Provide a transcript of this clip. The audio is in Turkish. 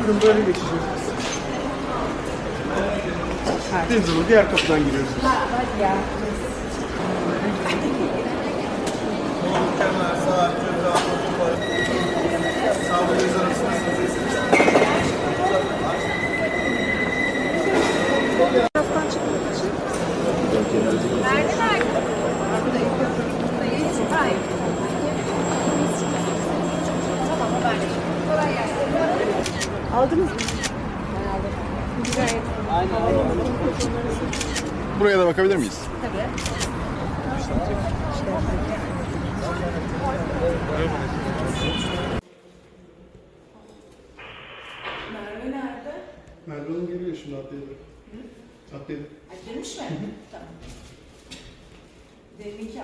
Buyurun böyle geçeceğiz. Deniz Hanım diğer kapıdan giriyoruz. Buraya da bakabilir miyiz? Merve Hanım geliyor şimdi atlayalım. Atlayalım. Demiş mi? Tamam. Deminki